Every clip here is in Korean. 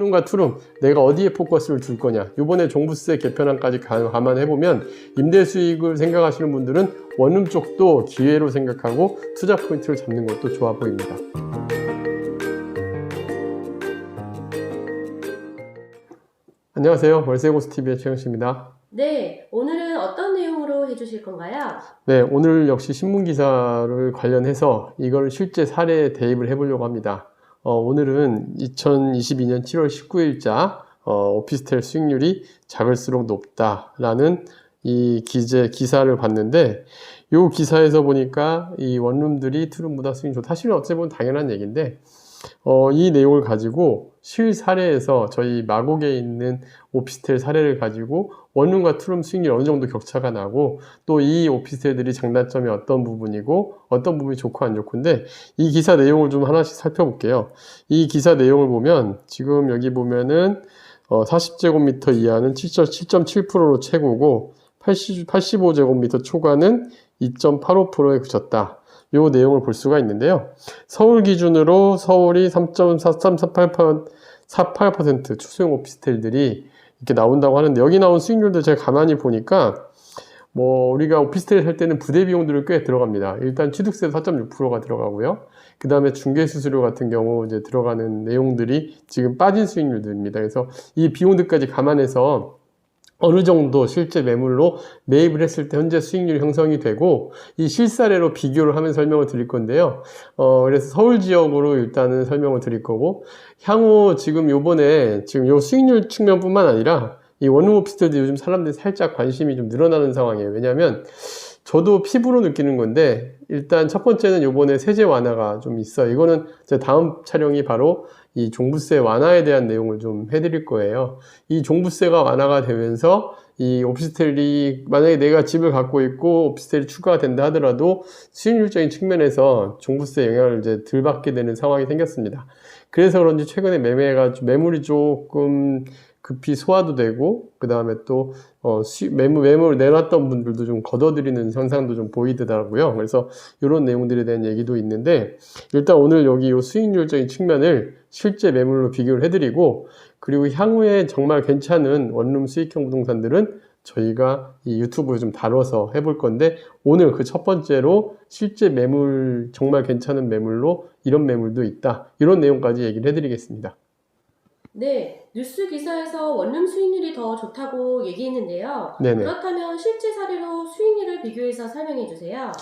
투룸과 투룸 내가 어디에 포커스를 줄 거냐 이번에 종부세 개편안까지 가- 감안해 보면 임대 수익을 생각하시는 분들은 원룸 쪽도 기회로 생각하고 투자 포인트를 잡는 것도 좋아 보입니다. 안녕하세요 월세고스TV의 최영씨입니다. 네, 오늘은 어떤 내용으로 해주실 건가요? 네, 오늘 역시 신문 기사를 관련해서 이걸 실제 사례에 대입을 해보려고 합니다. 어, 오늘은 2022년 7월 19일자 어, 오피스텔 수익률이 작을수록 높다라는 이 기재 기사를 봤는데 이 기사에서 보니까 이 원룸들이 투룸보다 수익이 좋다. 사실은 어찌 보면 당연한 얘기인데 어, 이 내용을 가지고 실 사례에서 저희 마곡에 있는 오피스텔 사례를 가지고 원룸과 투룸 수익률이 어느 정도 격차가 나고 또 이 오피스텔들이 장단점이 어떤 부분이고 어떤 부분이 좋고 안 좋고인데 이 기사 내용을 좀 하나씩 살펴볼게요. 이 기사 내용을 보면 지금 여기 보면은 어, 40제곱미터 이하는 7.7%로 최고고 80, 85제곱미터 초과는 2.85%에 그쳤다. 요 내용을 볼 수가 있는데요. 서울 기준으로 서울이 3.4348% 48% 추수용 오피스텔들이 이렇게 나온다고 하는데 여기 나온 수익률도 제가 가만히 보니까 뭐 우리가 오피스텔 살 때는 부대 비용들을 꽤 들어갑니다. 일단 취득세 4.6%가 들어가고요. 그 다음에 중개 수수료 같은 경우 이제 들어가는 내용들이 지금 빠진 수익률들입니다. 그래서 이 비용들까지 감안해서 어느 정도 실제 매물로 매입을 했을 때 현재 수익률이 형성이 되고 이 실사례로 비교를 하면 설명을 드릴 건데요. 어, 그래서 서울 지역으로 일단은 설명을 드릴 거고 향후 지금 요번에 지금 요 수익률 측면뿐만 아니라 이 원룸 오피스텔도 요즘 사람들이 살짝 관심이 좀 늘어나는 상황이에요. 왜냐하면 저도 피부로 느끼는 건데 일단 첫 번째는 요번에 세제 완화가 좀 있어요. 이거는 제 다음 촬영이 바로 이 종부세 완화에 대한 내용을 좀 해드릴 거예요. 이 종부세가 완화가 되면서 이 오피스텔이 만약에 내가 집을 갖고 있고 오피스텔이 추가가 된다 하더라도 수익률적인 측면에서 종부세 영향을 이제 덜 받게 되는 상황이 생겼습니다. 그래서 그런지 최근에 매매가 좀- 매물이 조금 급히 소화도 되고 그 다음에 또 어, 수- 매물 매물 내놨던 분들도 좀 걷어들이는 현상도 좀 보이더라고요. 그래서 이런 내용들에 대한 얘기도 있는데 일단 오늘 여기 이 수익률적인 측면을 실제 매물로 비교를 해드리고 그리고 향후에 정말 괜찮은 원룸 수익형 부동산들은 저희가 이 유튜브에 좀 다뤄서 해볼 건데 오늘 그 첫 번째로 실제 매물 정말 괜찮은 매물로 이런 매물도 있다 이런 내용까지 얘기를 해드리겠습니다. 네, 뉴스 기사에서 원룸 수익률이 더 좋다고 얘기했는데요. 네네. 그렇다면 실제 사례로 수익률을 비교해서 설명해 주세요.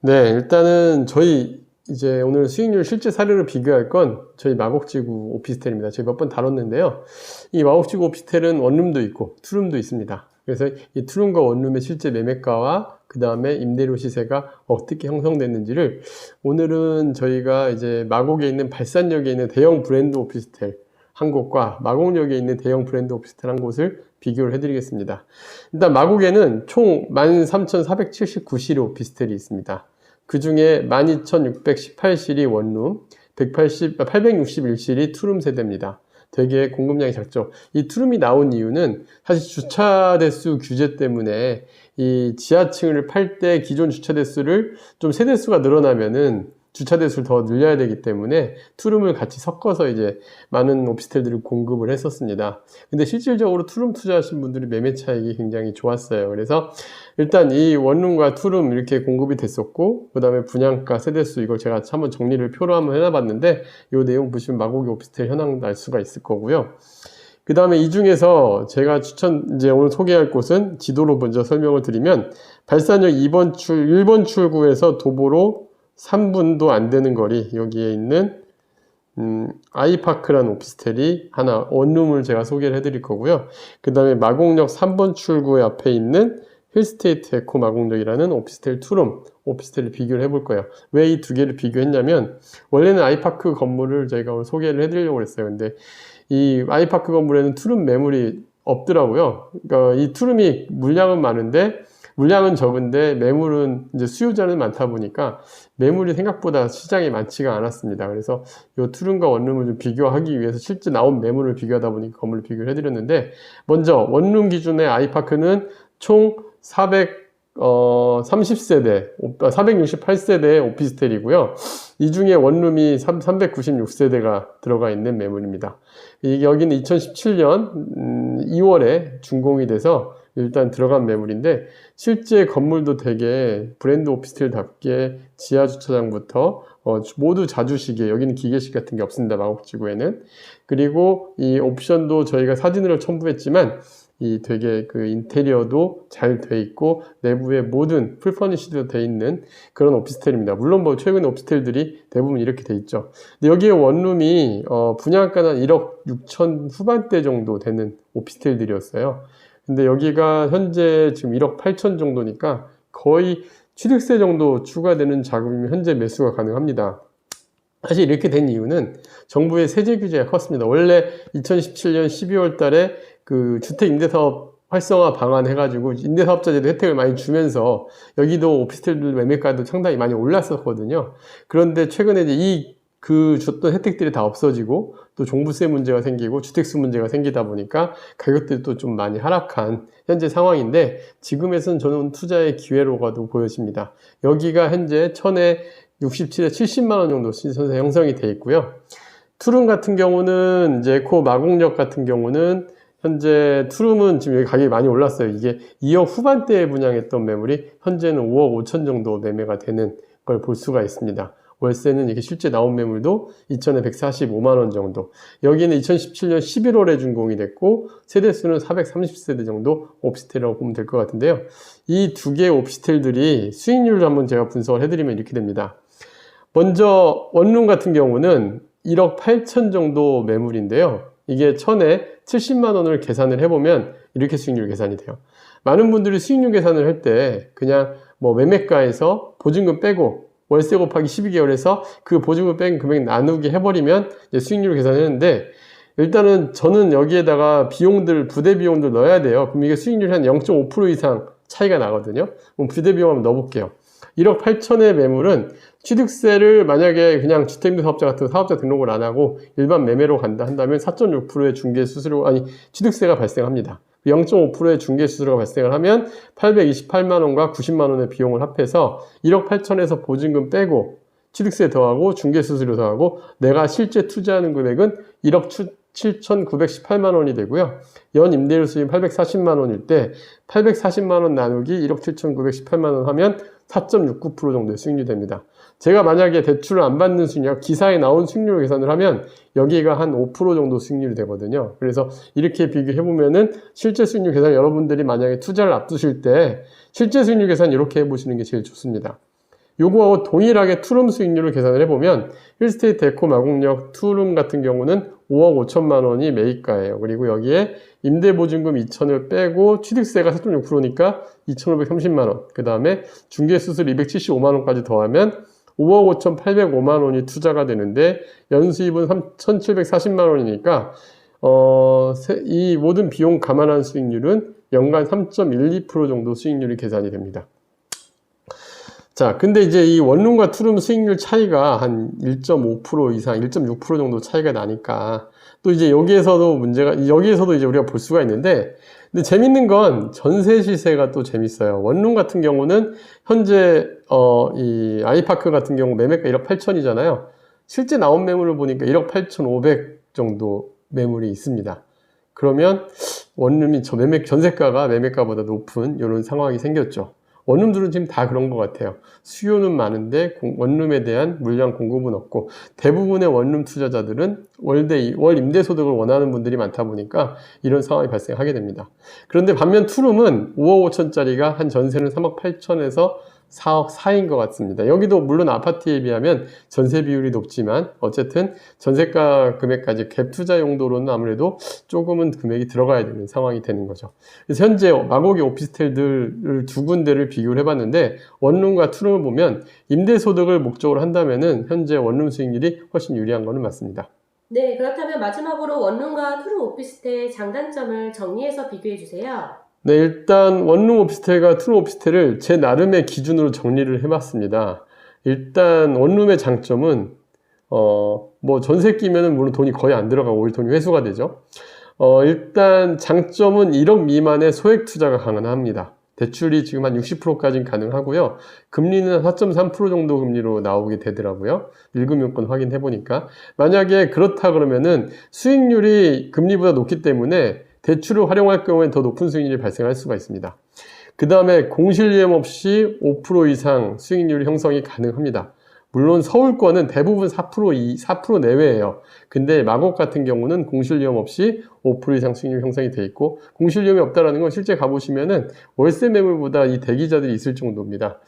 네, 일단은 저희 이제 오늘 수익률 실제 사례를 비교할 건 저희 마곡지구 오피스텔입니다. 제가 몇번 다뤘는데요. 이 마곡지구 오피스텔은 원룸도 있고 투룸도 있습니다. 그래서 이 투룸과 원룸의 실제 매매가와 그 다음에 임대료 시세가 어떻게 형성됐는지를 오늘은 저희가 이제 마곡에 있는 발산역에 있는 대형 브랜드 오피스텔 한 곳과 마곡역에 있는 대형 브랜드 오피스텔 한 곳을 비교를 해드리겠습니다. 일단 마곡에는 총 13,479실의 오피스텔이 있습니다. 그 중에 12,618실이 원룸, 180, 861실이 투룸 세대입니다. 되게 공급량이 작죠. 이 투룸이 나온 이유는 사실 주차 대수 규제 때문에 이 지하층을 팔 때 기존 주차 대수를 좀 세대수가 늘어나면은 주차 대수를 더 늘려야 되기 때문에 투룸을 같이 섞어서 이제 많은 오피스텔들을 공급을 했었습니다. 근데 실질적으로 투룸 투자하신 분들이 매매 차익이 굉장히 좋았어요. 그래서 일단 이 원룸과 투룸 이렇게 공급이 됐었고, 그 다음에 분양가, 세대수 이걸 제가 한번 정리를 표로 한번 해놔봤는데, 이 내용 보시면 마곡이 오피스텔 현황 날 수가 있을 거고요. 그 다음에 이 중에서 제가 추천, 이제 오늘 소개할 곳은 지도로 먼저 설명을 드리면, 발산역 2번 출, 1번 출구에서 도보로 3분도 안 되는 거리, 여기에 있는 음, 아이파크라는 오피스텔이 하나, 원룸을 제가 소개를 해드릴 거고요. 그 다음에 마곡역 3번 출구 앞에 있는 힐스테이트 에코 마곡역이라는 오피스텔 투룸 오피스텔을 비교를 해볼 거예요. 왜 이 두 개를 비교했냐면 원래는 아이파크 건물을 저희가 오늘 소개를 해드리려고 했어요. 근데 이 아이파크 건물에는 투룸 매물이 없더라고요. 그러니까 이 투룸이 물량은 많은데 물량은 적은데 매물은 이제 수요자는 많다 보니까 매물이 생각보다 시장에 많지가 않았습니다. 그래서 이 투룸과 원룸을 좀 비교하기 위해서 실제 나온 매물을 비교하다 보니까 건물을 비교를 해드렸는데 먼저 원룸 기준의 아이파크는 총 어, 30세대, 468세대의 오피스텔이고요. 이 중에 원룸이 396세대가 들어가 있는 매물입니다. 이 여기는 2017년 2월에 준공이 돼서 일단 들어간 매물인데 실제 건물도 되게 브랜드 오피스텔답게 지하 주차장부터 어, 모두 자주시계 여기는 기계식 같은 게 없습니다 마곡지구에는 그리고 이 옵션도 저희가 사진으로 첨부했지만 이 되게 그 인테리어도 잘 돼 있고 내부에 모든 풀퍼니시도 돼 있는 그런 오피스텔입니다. 물론 뭐 최근 오피스텔들이 대부분 이렇게 돼 있죠. 근데 여기에 원룸이 어 분양가는 1억 6천 후반대 정도 되는 오피스텔들이었어요. 근데 여기가 현재 지금 1억 8천 정도니까 거의 취득세 정도 추가되는 자금이면 현재 매수가 가능합니다. 사실 이렇게 된 이유는 정부의 세제 규제가 컸습니다. 원래 2017년 12월 달에 그 주택 임대사업 활성화 방안 해가지고 임대사업자제도 혜택을 많이 주면서 여기도 오피스텔들 매매가도 상당히 많이 올랐었거든요. 그런데 최근에 이제 이 그 줬던 혜택들이 다 없어지고 또 종부세 문제가 생기고 주택수 문제가 생기다 보니까 가격들이 또 좀 많이 하락한 현재 상황인데 지금에선 저는 투자의 기회로가도 보여집니다. 여기가 현재 천에 67에 70만 원 정도 시선에 형성이 돼 있고요. 투룸 같은 경우는 이제 코 마곡역 같은 경우는 현재 투룸은 지금 여기 가격이 많이 올랐어요. 이게 2억 후반대에 분양했던 매물이 현재는 5억 5천 정도 매매가 되는 걸 볼 수가 있습니다. 월세는 이게 실제 나온 매물도 2천에 145만 원 정도. 여기는 2017년 11월에 준공이 됐고 세대 수는 430세대 정도 오피스텔이라고 보면 될 것 같은데요. 이 두 개의 오피스텔들이 수익률을 한번 제가 분석을 해드리면 이렇게 됩니다. 먼저 원룸 같은 경우는 1억 8천 정도 매물인데요. 이게 천에 70만 원을 계산을 해보면 이렇게 수익률 계산이 돼요. 많은 분들이 수익률 계산을 할 때 그냥 뭐 매매가에서 보증금 빼고 월세 곱하기 12개월에서 그 보증금 뺀 금액 나누기 해버리면 수익률 계산했는데 일단은 저는 여기에다가 비용들 부대 비용들 넣어야 돼요. 그럼 이게 수익률이 한 0.5% 이상 차이가 나거든요. 그럼 부대 비용 한번 넣어볼게요. 1억 8천의 매물은 취득세를 만약에 그냥 주택임대 사업자 같은 사업자 등록을 안 하고 일반 매매로 간다 한다면 4.6%의 중개 수수료 아니 취득세가 발생합니다. 0.5%의 중개 수수료가 발생을 하면 828만 원과 90만 원의 비용을 합해서 1억 8천에서 보증금 빼고 취득세 더하고 중개 수수료 더하고 내가 실제 투자하는 금액은 1억 7,918만 원이 되고요. 연 임대료 수익 840만 원일 때 840만 원 나누기 1억 7,918만 원 하면 4.69% 정도의 수익률이 됩니다. 제가 만약에 대출을 안 받는 수익률, 기사에 나온 수익률 계산을 하면 여기가 한 5% 정도 수익률이 되거든요. 그래서 이렇게 비교해 보면은 실제 수익률 계산 여러분들이 만약에 투자를 앞두실 때 실제 수익률 계산 이렇게 해 보시는 게 제일 좋습니다. 요거하고 동일하게 투룸 수익률을 계산을 해보면 힐스테이트 에코 마곡역 투룸 같은 경우는 5억 5천만 원이 매입가예요. 그리고 여기에 임대보증금 2천을 빼고 취득세가 4.6%니까 2,530만 원. 그 다음에 중개수술 275만 원까지 더하면 5억 5,805만 원이 투자가 되는데 연수입은 3,740만 원이니까 어, 이 모든 비용 감안한 수익률은 연간 3.12% 정도 수익률이 계산이 됩니다. 자, 근데 이제 이 원룸과 투룸 수익률 차이가 한 1.5% 이상, 1.6% 정도 차이가 나니까 또 이제 여기에서도 문제가, 여기에서도 이제 우리가 볼 수가 있는데, 근데 재밌는 건 전세 시세가 또 재밌어요. 원룸 같은 경우는 현재, 어, 이 아이파크 같은 경우 매매가 1억 8천이잖아요. 실제 나온 매물을 보니까 1억 8천 5백 정도 매물이 있습니다. 그러면 원룸이 저 매매, 전세가가 매매가보다 높은 이런 상황이 생겼죠. 원룸들은 지금 다 그런 것 같아요. 수요는 많은데 원룸에 대한 물량 공급은 없고 대부분의 원룸 투자자들은 월대 월 임대 소득을 원하는 분들이 많다 보니까 이런 상황이 발생하게 됩니다. 그런데 반면 투룸은 5억 5천짜리가 한 전세는 3억 8천에서 4억 4인 것 같습니다. 여기도 물론 아파트에 비하면 전세 비율이 높지만 어쨌든 전세가 금액까지 갭 투자 용도로는 아무래도 조금은 금액이 들어가야 되는 상황이 되는 거죠. 그래서 현재 마곡의 오피스텔들을 두 군데를 비교를 해봤는데 원룸과 투룸을 보면 임대소득을 목적으로 한다면은 현재 원룸 수익률이 훨씬 유리한 것은 맞습니다. 네, 그렇다면 마지막으로 원룸과 투룸 오피스텔 장단점을 정리해서 비교해 주세요. 네, 일단 원룸 오피스텔과 투룸 오피스텔을 제 나름의 기준으로 정리를 해봤습니다. 일단 원룸의 장점은 어, 뭐 전세 끼면은 물론 돈이 거의 안 들어가고 오히려 돈이 회수가 되죠. 어, 일단 장점은 1억 미만의 소액 투자가 가능합니다. 대출이 지금 한 60%까지는 가능하고요. 금리는 4.3% 정도 금리로 나오게 되더라고요. 1금융권 확인해 보니까. 만약에 그렇다 그러면은 수익률이 금리보다 높기 때문에 대출을 활용할 경우엔 더 높은 수익률이 발생할 수가 있습니다. 그 다음에 공실위험 없이 5% 이상 수익률 형성이 가능합니다. 물론 서울권은 대부분 4% 이, 4% 내외예요. 근데 마곡 같은 경우는 공실위험 없이 5% 이상 수익률 형성이 돼 있고 공실위험이 없다라는 건 실제 가보시면은 월세 매물보다 이 대기자들이 있을 정도입니다.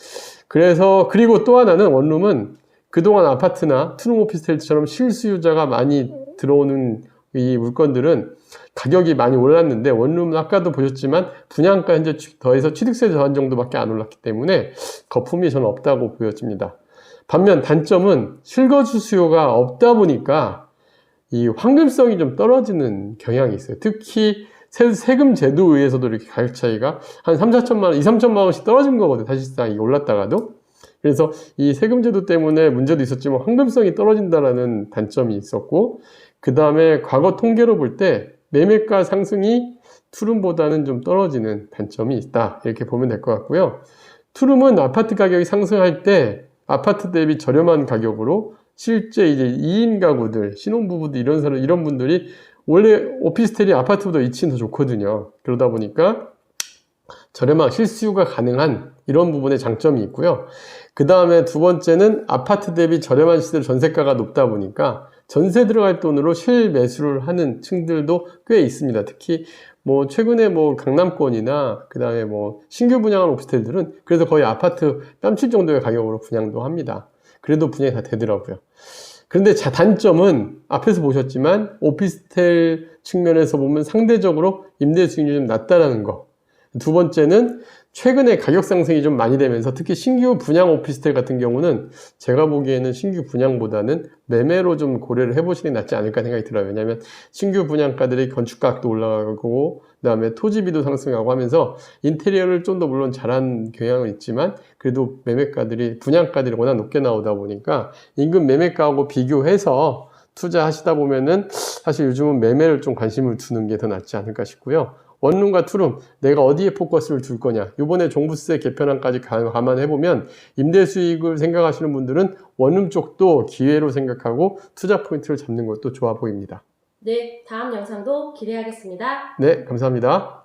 그래서 그리고 또 하나는 원룸은 그동안 아파트나 투룸 오피스텔처럼 실수요자가 많이 들어오는 이 물건들은 가격이 많이 올랐는데 원룸은 아까도 보셨지만 분양가 현재 취- 더해서 취득세 저한 정도밖에 안 올랐기 때문에 거품이 저는 없다고 보여집니다. 반면 단점은 실거주 수요가 없다 보니까 이 황금성이 좀 떨어지는 경향이 있어요. 특히 세, 세금 제도에 의해서도 이렇게 가격 차이가 한 3, 4천만 원, 2, 3천만 원씩 떨어진 거거든요. 사실상 이게 올랐다가도. 그래서 이 세금 제도 때문에 문제도 있었지만 황금성이 떨어진다라는 단점이 있었고, 그 다음에 과거 통계로 볼 때 매매가 상승이 투룸보다는 좀 떨어지는 단점이 있다. 이렇게 보면 될 것 같고요. 투룸은 아파트 가격이 상승할 때 아파트 대비 저렴한 가격으로 실제 이제 2인 가구들, 신혼부부들 이런 사람, 이런 분들이 원래 오피스텔이 아파트보다 위치는 더 좋거든요. 그러다 보니까 저렴한 실수요가 가능한 이런 부분에 장점이 있고요. 그 다음에 두 번째는 아파트 대비 저렴한 시세 전세가가 높다 보니까 전세 들어갈 돈으로 실매수를 하는 층들도 꽤 있습니다. 특히 뭐 최근에 뭐 강남권이나 그 다음에 뭐 신규 분양한 오피스텔들은 그래서 거의 아파트 뺨칠 정도의 가격으로 분양도 합니다. 그래도 분양이 다 되더라고요. 그런데 자 단점은 앞에서 보셨지만 오피스텔 측면에서 보면 상대적으로 임대 수익률이 좀 낮다라는 거. 두 번째는 최근에 가격 상승이 좀 많이 되면서 특히 신규 분양 오피스텔 같은 경우는 제가 보기에는 신규 분양보다는 매매로 좀 고려를 해보시는 게 낫지 않을까 생각이 들어요. 왜냐하면 신규 분양가들이 건축가격도 올라가고 그다음에 토지비도 상승하고 하면서 인테리어를 좀 더 물론 잘한 경향은 있지만 그래도 매매가들이 분양가들이 워낙 높게 나오다 보니까 인근 매매가하고 비교해서 투자하시다 보면은 사실 요즘은 매매를 좀 관심을 두는 게 더 낫지 않을까 싶고요. 원룸과 투룸 내가 어디에 포커스를 둘 거냐 이번에 종부세 개편안까지 가- 감안해 보면 임대 수익을 생각하시는 분들은 원룸 쪽도 기회로 생각하고 투자 포인트를 잡는 것도 좋아 보입니다 네, 다음 영상도 기대하겠습니다. 네 감사합니다